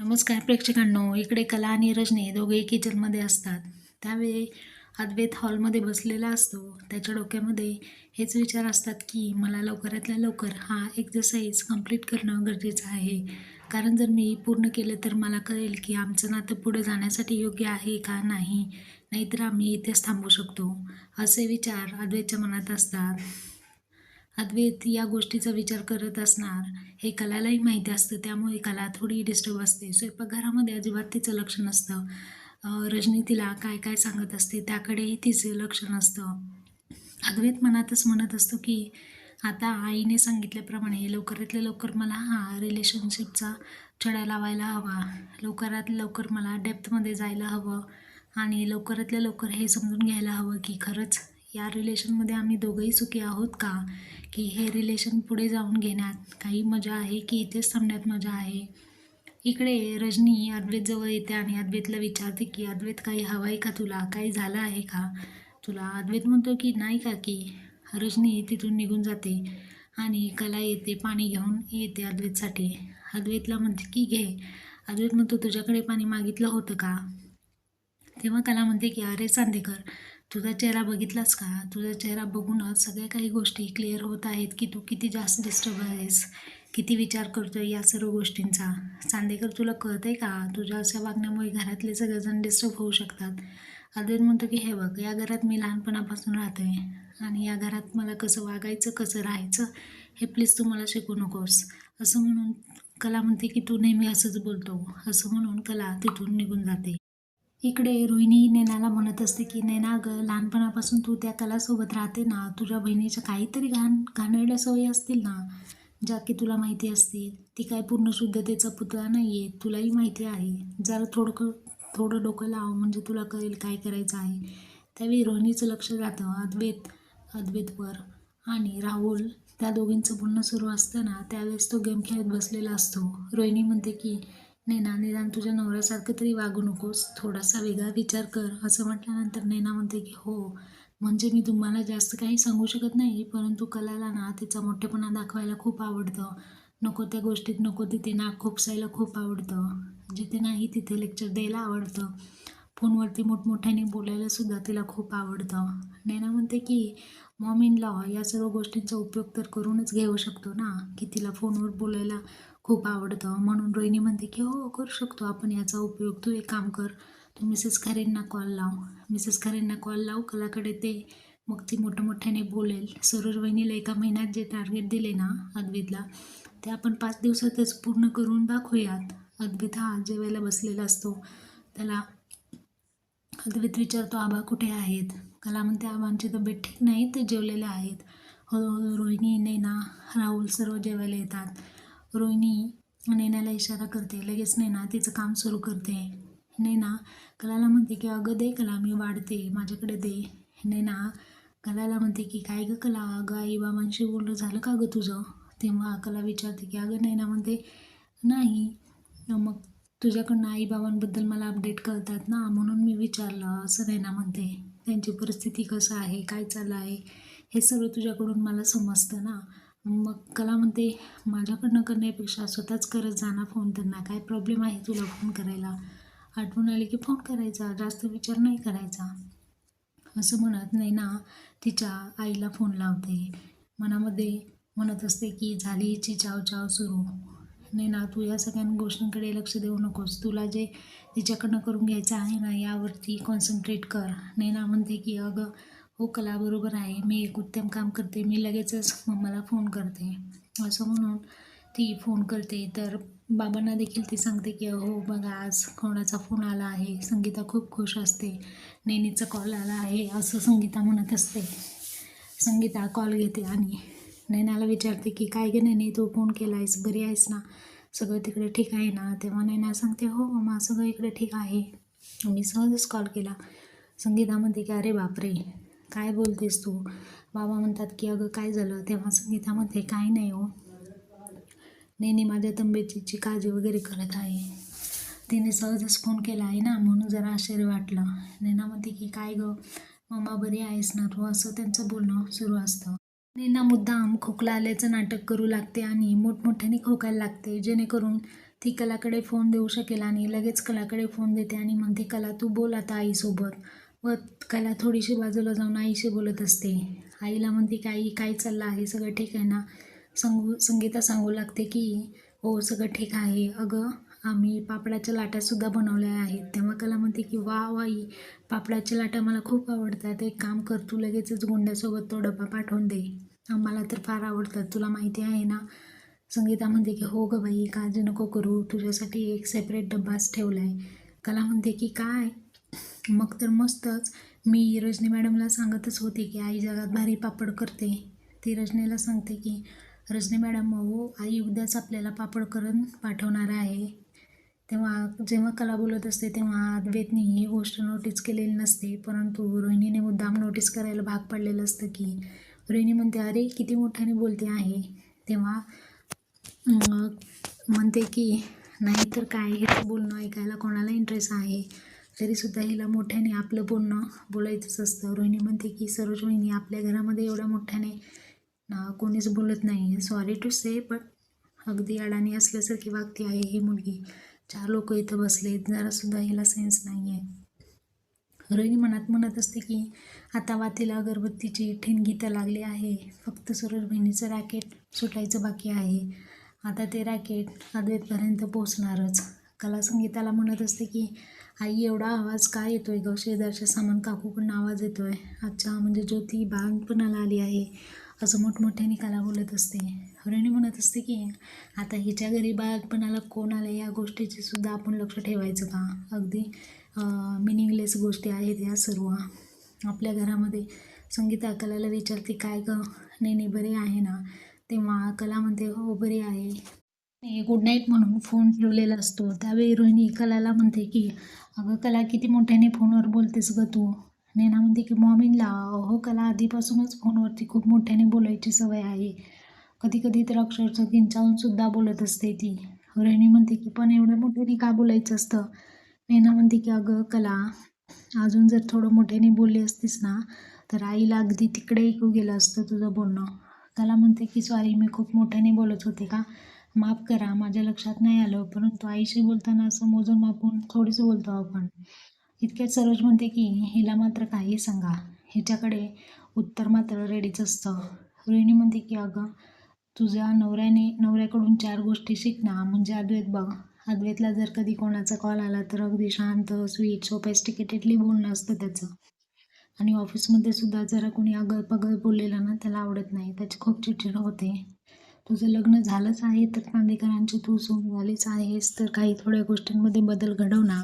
नमस्कार प्रेक्षकांनो इकडे कला आणि रजनी दोघेही किचनमध्ये असतात. त्यावेळी अद्वैत हॉलमध्ये बसलेला असतो. त्याच्या डोक्यामध्ये हेच विचार असतात की मला लवकरातल्या लवकर हा एक्झरसाईज कंप्लीट करणं गरजेचं आहे. कारण जर मी पूर्ण केलं तर मला कळेल की आमचं नातं पुढे जाण्यासाठी योग्य आहे का नाही नाहीतर आम्ही इथेच थांबू शकतो असे विचार अद्वैतच्या मनात असतात. अद्वैत या गोष्टीचा विचार करत असणार हे कलालाही माहिती असतं त्यामुळे कला थोडी डिस्टर्ब असते. स्वयंपाकघरामध्ये अजिबात तिचं लक्ष नसतं. रजनी तिला काय काय सांगत असते त्याकडेही तिचं लक्ष नसतं. अद्वैत मनातच म्हणत असतो की आता आईने सांगितल्याप्रमाणे लवकरातल्या लवकर मला हा रिलेशनशिपचा चढा लावायला हवा. लवकरात लवकर मला डेप्थमध्ये जायला हवं आणि लवकरातल्या लवकर हे समजून घ्यायला हवं की खरंच या रिलेशनमध्ये आम्ही दोघंही सुखी आहोत का? की हे रिलेशन पुढे जाऊन घेण्यात काही मजा आहे की इथेच थांबण्यात मजा आहे? इकडे रजनी अद्वैतजवळ येते आणि अद्वैतला विचारते की अद्वैत काही हवं आहे का तुला? काही झालं आहे का? तुला अद्वैत म्हणतो की नाही का की रजनी तिथून निघून जाते आणि कला येते पाणी घेऊन येते अद्वैतसाठी. अद्वैतला म्हणते की घे. अद्वैत म्हणतो तुझ्याकडे पाणी मागितलं होतं का? तेव्हा कला म्हणते की अरे चांदेकर तुझा चेहरा बघितलास का? तुझा चेहरा बघूनच सगळ्या काही गोष्टी क्लिअर होत आहेत की तू किती जास्त डिस्टर्ब आहेस? किती विचार करतोय या सर्व गोष्टींचा? चांदेकर तुला कळत आहे का? तुझ्या अशा वागण्यामुळे घरातले सगळेजण डिस्टर्ब होऊ शकतात. अद्वैत म्हणतो की हे बघ या घरात मी लहानपणापासून राहतो आहे आणि या घरात मला कसं वागायचं कसं राहायचं हे प्लीज तू मला शिकू नकोस. असं म्हणून कला म्हणते की तू नेहमी असंच बोलतो. असं म्हणून कला तिथून निघून जाते. इकडे रोहिणी नैनाला म्हणत असते की नैना अगं लहानपणापासून तू त्या कलासोबत राहते ना. तुझ्या बहिणीच्या काहीतरी घाण घाणेरड्या सवयी असतील ना ज्या की तुला माहिती असतील. ती काय पूर्ण शुद्धतेचा पुतळा नाही आहे तुलाही माहिती आहे. जरा थोडं थोडं डोकं लाव. म्हणजे तुला कळेल काय करायचं आहे. त्यावेळी रोहिणीचं लक्ष जातं अद्वैत अद्वैतवर. आणि राहुल त्या दोघींचं बोलणं सुरू असतं ना त्यावेळेस तो गेम खेळत बसलेला असतो. रोहिणी म्हणते की नेना निदान तुझ्या नवऱ्यासारखं तरी वागू नकोस. थोडासा वेगळा विचार कर. असं म्हटल्यानंतर नैना म्हणते की हो. म्हणजे मी तुम्हाला जास्त काही सांगू शकत नाही परंतु कलाला ना तिचा मोठेपणा दाखवायला खूप आवडतं. नको त्या गोष्टीत नको तिथे नाक खोपसायला खूप आवडतं. जिथे नाही तिथे लेक्चर द्यायला आवडतं. फोनवरती मोठमोठ्याने बोलायला सुद्धा तिला खूप आवडतं. नैना म्हणते की मॉम इन लॉ या सर्व गोष्टींचा उपयोग तर करूनच घेऊ शकतो ना की तिला फोनवर बोलायला खूप आवडतं. म्हणून रोहिणी म्हणते की हो करू शकतो आपण याचा उपयोग. तू एक काम कर. तू मिसेस खरेंना कॉल लाव. मिसेस खरेंना कॉल लाव. कलाकडे ते. मग ती मोठं मोठ्याने बोलेल. सरोज वहिनीला एका महिन्यात जे टार्गेट दिले ना अद्वितला ते आपण पाच दिवसातच पूर्ण करून दाखवूयात. अद्वित हा जेवायला बसलेला असतो. त्याला अद्वित विचारतो आबा कुठे आहेत? कला म्हणते आबांची तब्येत ठीक नाही ते जेवलेले आहेत. हळूहळू रोहिणी नैना राहुल सर्व जेवायला येतात. रोहिणी नैनाला इशारा करते. लगेच नैना तिचं काम सुरू करते. नैना कलाला म्हणते की अगं दे कला मी वाढते. माझ्याकडे दे. नैना कलाला म्हणते की काय गं कला? अगं आई बाबांशी बोलणं झालं का गं तुझं? तेव्हा कला विचारते की अगं नैना म्हणते नाही. मग तुझ्याकडनं आईबाबांबद्दल मला अपडेट कळतात ना म्हणून मी विचारलं असं नैना म्हणते. त्यांची परिस्थिती कसं आहे? काय चाललं आहे? हे सगळं तुझ्याकडून मला समजतं ना. मग कला म्हणते माझ्याकडनं करण्यापेक्षा स्वतःच करत जाणार फोन त्यांना. काय प्रॉब्लेम आहे तुला फोन करायला? आठवण आली की फोन करायचा. जास्त विचार नाही करायचा. असं म्हणत नाही ना तिच्या आईला फोन लावते. मनामध्ये म्हणत असते की झाली हिची चाव चाव सुरू नैना तू या सगळ्या गोष्टींकडे लक्ष देऊ नकोस. तुला जे तिच्याकडनं करून घ्यायचं आहे ना यावरती कॉन्सन्ट्रेट कर. नैना म्हणते की अगं हो कला बरोबर आहे. मी एक उत्तम काम करते. मी लगेचच मम्माला फोन करते. असं म्हणून ती फोन करते. तर बाबांना देखील ती सांगते की हो बघा आज कोणाचा फोन आला आहे. संगीता खूप खुश असते. नेनीचा कॉल आला आहे. असं संगीता म्हणत असते. संगीता कॉल घेते आणि नैनाला विचारते की काय गे नैनी तू फोन केला आहेस बरी आहेस ना? सगळं तिकडे ठीक आहे ना? तेव्हा नैना सांगते हो मम्मा सगळं इकडे ठीक आहे. मी सहजच कॉल केला. संगीता म्हणते की अरे बापरे! काय बोलतेस तू? बाबा म्हणतात की अगं काय झालं? तेव्हा संगीता म्हणते काय नाही हो. नेहमी माझ्या तब्येतीची काळजी वगैरे करत आहे. तिने सहजच फोन केला आहे ना? म्हणून जरा आश्चर्य वाटलं. नैना म्हणते की काय गं? मम्मा बरी आहेस ना तू? असं त्यांचं बोलणं सुरू असतं. नैना मुद्दाम खोकला आल्याचं नाटक करू लागते आणि मोठमोठ्याने खोकायला लागते. जेणेकरून ती कलाकडे फोन देऊ शकेल आणि लगेच कलाकडे फोन देते आणि म्हणते कला तू बोल आता आईसोबत. व कला थोडीशी बाजूला जाऊन आईशी बोलत असते. आईला म्हणते की आई काय चाललं आहे? सगळं ठीक आहे ना? सांगू संगीता सांगू लागते की हो सगळं ठीक आहे. अगं आम्ही पापडाच्या लाटासुद्धा बनवल्या आहेत. तेव्हा कला म्हणते की वा वाई पापडाच्या लाटा मला खूप आवडतात. एक काम कर तू लगेचच गुंड्यासोबत तो डबा पाठवून दे. आम्हाला तर फार आवडतात. तुला माहिती आहे ना? संगीता म्हणते की हो गं बाई काळजी नको करू. तुझ्यासाठी एक सेपरेट डब्बाच ठेवला आहे कला म्हणते की काय? मग तर मस्तच. मी रजनी मॅडमला सांगतच होते की आई जगात भारी पापड करते. ती रजनीला सांगते की रजनी मॅडम हो आई उद्याच आपल्याला पापड करून पाठवणार आहे. तेव्हा जेव्हा कला बोलत असते तेव्हा अद्वैतनी ही गोष्ट नोटीस केलेली नसते. परंतु रोहिणीने मुद्दाम नोटीस करायला भाग पडलेलं असतं की रोहिणी म्हणते अरे किती मोठ्याने बोलते आहे. तेव्हा म्हणते की नाही तर काय? हे बोलणं ऐकायला कोणाला इंटरेस्ट आहे. तरीसुद्धा हिला मोठ्याने आपलं बोलणं बोलायचंच असतं. रोहिणी म्हणते की सरोज रोहिणी आपल्या घरामध्ये एवढ्या मोठ्याने कोणीच बोलत नाही. सॉरी टू से बट अगदी अडाणी असल्यासारखी वागती आहे ही मुलगी. चार लोक इथं बसलेत जरासुद्धा हिला सेन्स नाही आहे रोहिणी मनात म्हणत असते की आता वातीला अगरबत्तीची ठिणगी तर लागली आहे. फक्त सरोज बहिणीचं रॅकेट सुटायचं बाकी आहे. आता ते रॅकेट अद्वैतपर्यंत पोचणारच कला संगीताला म्हणत असते की आई एवढा आवाज का येतोय ग? शेजारच्या सामान काकूकडून आवाज येतोय. अच्छा म्हणजे ज्योती बाळपणाला आली आहे असं मोठमोठ्याने कला बोलत असते. हरिणी म्हणत असते की आता हिच्या घरी बाळपणाला कोण आलं या गोष्टीचे सुद्धा आपण लक्ष ठेवायचं का? अगदी मिनिंगलेस गोष्टी आहेत या सर्व. आपल्या घरामध्ये संगीता कलाला विचारते काय ग? नाही नाही बरे आहे ना? तेव्हा कला म्हणते हो बरी आहे. गुड नाईट म्हणून फोन ठेवलेला असतो. त्यावेळी रोहिणी कलाला म्हणते की अगं कला किती मोठ्याने फोनवर बोलतेस ग तू? नेना म्हणते की मॉमीनला हो कला आधीपासूनच फोनवरती खूप मोठ्याने बोलायची सवय आहे. कधी कधी तर अक्षरशः किंचाळूनसुद्धा बोलत असते ती. रोहिणी म्हणते की पण एवढं मोठ्याने का बोलायचं असतं? नेना म्हणते की अगं कला अजून जर थोडं मोठ्याने बोलली असतीस ना तर आईला अगदी तिकडे ऐकू गेलं असतं तुझं बोलणं. कला म्हणते की सॉरी मी खूप मोठ्याने बोलत होते का? माफ करा माझ्या लक्षात नाही आलं परंतु आईशी बोलताना असं मोजून मापून थोडीच बोलतो आपण. इतक्यात सरोज म्हणते की हिला मात्र काही सांगा. हिच्याकडे उत्तर मात्र रेडीच असतं. रोहिणी म्हणते की अगं तुझ्या नवऱ्याने नवऱ्याकडून चार गोष्टी शिकणार म्हणजे अद्वैत बघ. अद्वैतला जर कधी कोणाचा कॉल आला तर अगदी शांत स्वीट सोपेस्टिकेटेडली बोलणं असतं त्याचं. आणि ऑफिसमध्ये सुद्धा जरा कोणी अगल पगल बोललेलं ना त्याला आवडत नाही. त्याची खूप चिडचिड होते. तुझं लग्न झालंच आहे तर नांदेकरांची तू सून झालीच आहेस तर काही थोड्या गोष्टींमध्ये बदल घडव ना.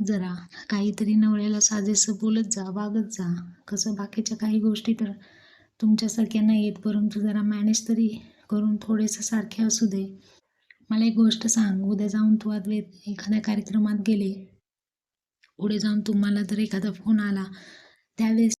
जरा काहीतरी नवऱ्याला साजेसं बोलत जा वागत जा. कसं बाकीच्या काही गोष्टी तर तुमच्यासारख्या नाही आहेत परंतु जरा मॅनेज तरी करून थोडेसं सारखे असू दे. मला एक गोष्ट सांग उद्या जाऊन तू अद्वैत एखाद्या कार्यक्रमात गेले. पुढे जाऊन तुम्हाला जर एखादा फोन आला त्यावेळेस